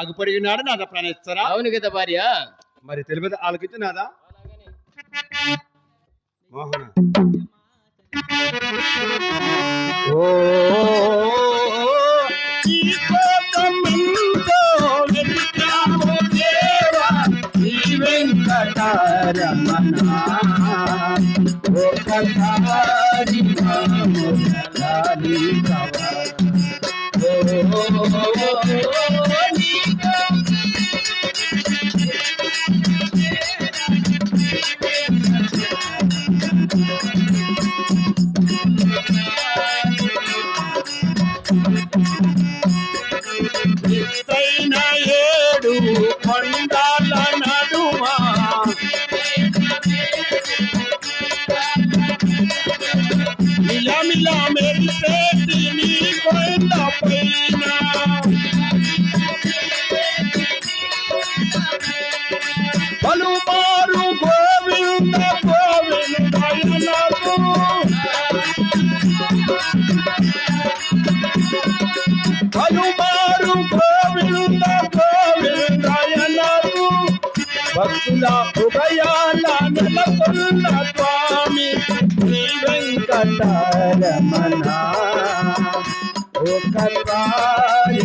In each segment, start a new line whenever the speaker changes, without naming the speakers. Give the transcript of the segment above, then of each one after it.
అగుపడినాడు నాదా ప్రాణేశ్వర
అవును కదా భార్య
మరి తెలియదు ఆలకించు నాదా మోహన ఓ భక్తుల హృదయాల నెలకొన్న స్వామి శ్రీ వెంకటరమణ ఒకసారి మాము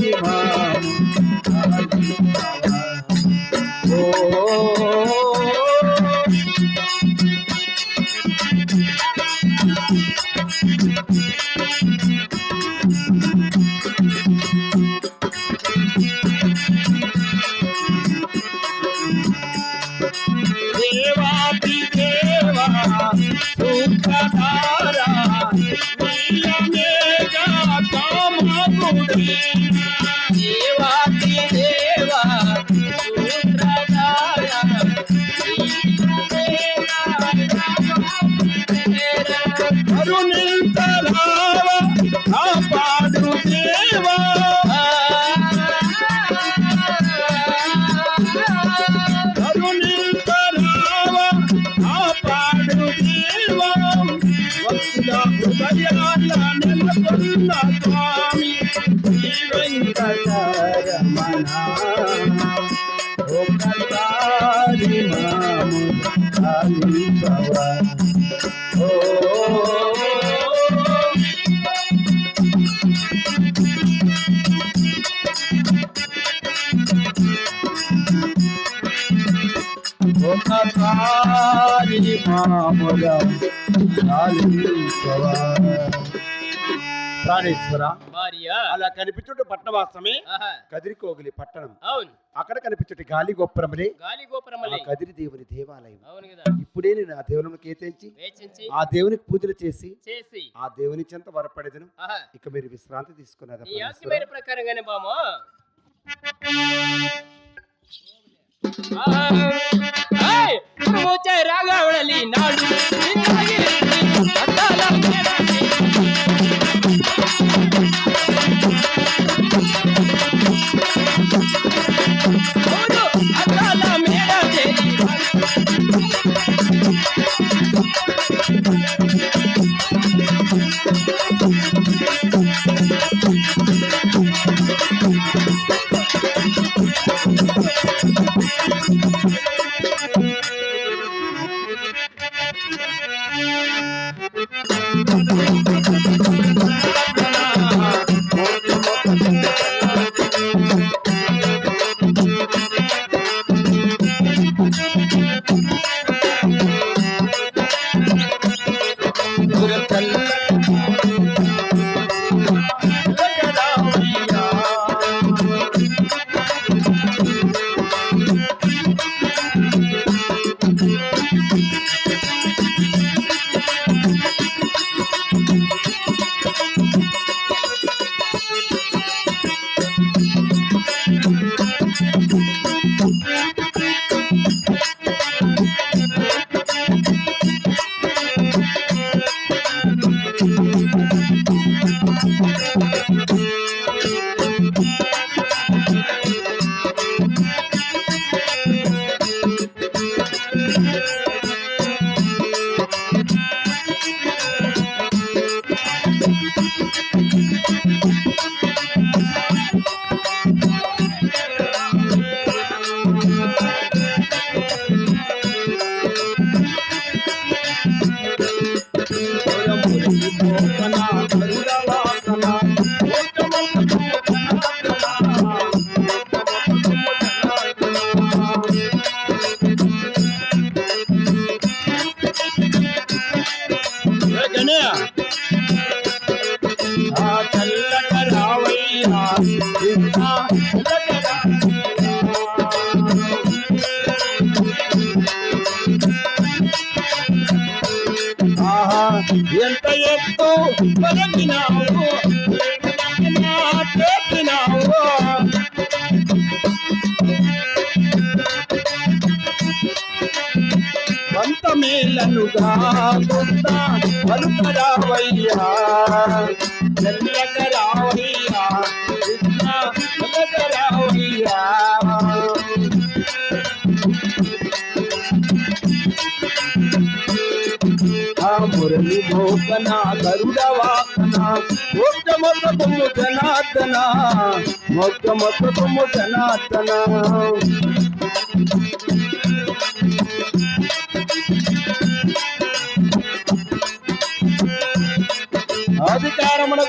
మాముల కాలించవా ప్రాణేశ్వర
భార్య.
అలా కనిపించుట పట్టణవాసమే
ఆహా,
కదిరికోగిలి పట్టణం.
అవును.
అక్కడ కనిపించుట గాలి గొప్పరమనే
గాలి
ఆ
గోపురమల్లి
కదిరి దేవుని దేవాలయం.
అవును కదా.
ఇప్పుడే నేను ఆ దేవుని కేతించి
వేచించి
ఆ దేవునికి పూజలు చేసి
చేసి.
ఆ దేవుని చెంత వరపడేదను.
ఆహా.
ఇక మీరు విశ్రాంతి తీసుకున్నారా
ఆశమైన ప్రకారంగానే బామా. ರಾಗವಳಲಿ ನಾಡು Thank
you. ఎంత ఎత్తు పలికినావు నా చేసినావు మేలనుగా కొంత పలుకరావయ్యా. చెల్లకరావయ్యా కృష్ణ ఆ మురళి మోకన గరుడవాకన మొట్ట మొట్ట జనార్దన మొట్ట జనార్దన అధికారమున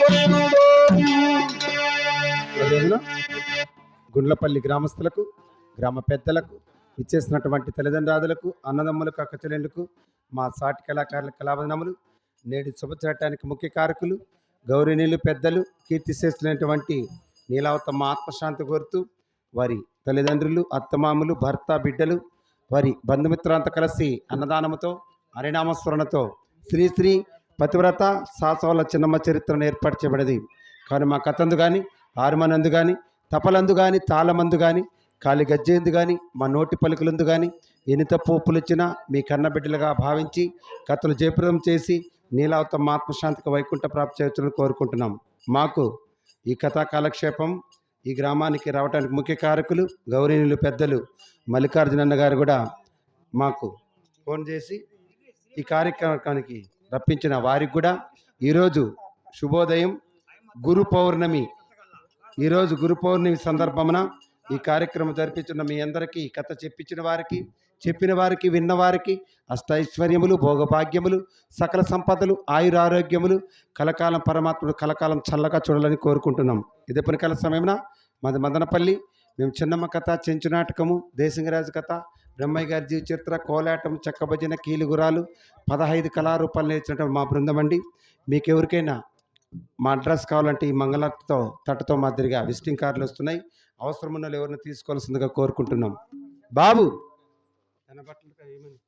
గుండ్లపల్లి గ్రామస్తులకు గ్రామ పెద్దలకు ఇచ్చేసినటువంటి తల్లిదండ్రులకు అన్నదమ్ములకు అక్కచెల్లెళ్ళకు మా సాటి కళాకారుల కళాబంధములు నేడు శుభచటానికి ముఖ్య కారకులు గౌరీనీలు పెద్దలు కీర్తి చేసినటువంటి నీలావతమ్మ ఆత్మశాంతి కోరుతూ వారి తల్లిదండ్రులు అత్తమామలు భర్త బిడ్డలు వారి బంధుమిత్రులంతా కలిసి అన్నదానముతో హరినామస్మరణతో శ్రీ శ్రీ పతివ్రత సాసవల చిన్నమ్మ చరిత్రను ఏర్పాటు చేయబడింది కానీ మా కథందు కానీ హార్మనందు కానీ తపలందు కానీ తాళమందు కానీ కాలి గజ్జేందు కానీ మా నోటి పలుకులందు కానీ ఎన్ని తప్పు ఒప్పులు మీ కన్నబిడ్డలుగా భావించి కథలు జయప్రదం చేసి నీలావతమ్మ ఆత్మశాంతికి వైకుంఠ ప్రాప్తి చేయవచ్చుని కోరుకుంటున్నాం. మాకు ఈ కథా కాలక్షేపం ఈ గ్రామానికి రావడానికి ముఖ్య కారకులు గౌరీనులు పెద్దలు మల్లికార్జునన్న గారు కూడా మాకు ఫోన్ చేసి ఈ కార్యక్రమానికి రప్పించిన వారికి కూడా ఈరోజు శుభోదయం గురు పౌర్ణమి. ఈరోజు గురు పౌర్ణమి సందర్భమున ఈ కార్యక్రమం జరిపించిన మీ అందరికీ ఈ కథ చెప్పించిన వారికి చెప్పిన వారికి విన్న వారికి అష్టైశ్వర్యములు భోగభాగ్యములు సకల సంపదలు ఆయుర ఆరోగ్యములు కలకాలం పరమాత్ముడు కలకాలం చల్లగా చూడాలని కోరుకుంటున్నాం. ఇదే పని కల సమయమున మాది మదనపల్లి. మేము చిన్నమ్మ కథ చెంచు నాటకము దేశంగరాజు కథ బ్రహ్మయ్య గారి జీవ చరిత్ర కోలాటం చెక్కభజన కీలుగురాలు పదహైదు కళారూపాలు నేర్చినటువంటి మా బృందం అండి మీకు ఎవరికైనా మా అడ్రస్ కావాలంటే ఈ మంగళతో తట్టతో మాదిరిగా విజిటింగ్ కార్డులు వస్తున్నాయి. అవసరం ఉన్న వాళ్ళు ఎవరిని తీసుకోవాల్సిందిగా కోరుకుంటున్నాం. బాబు తన బట్టలు ఏమని?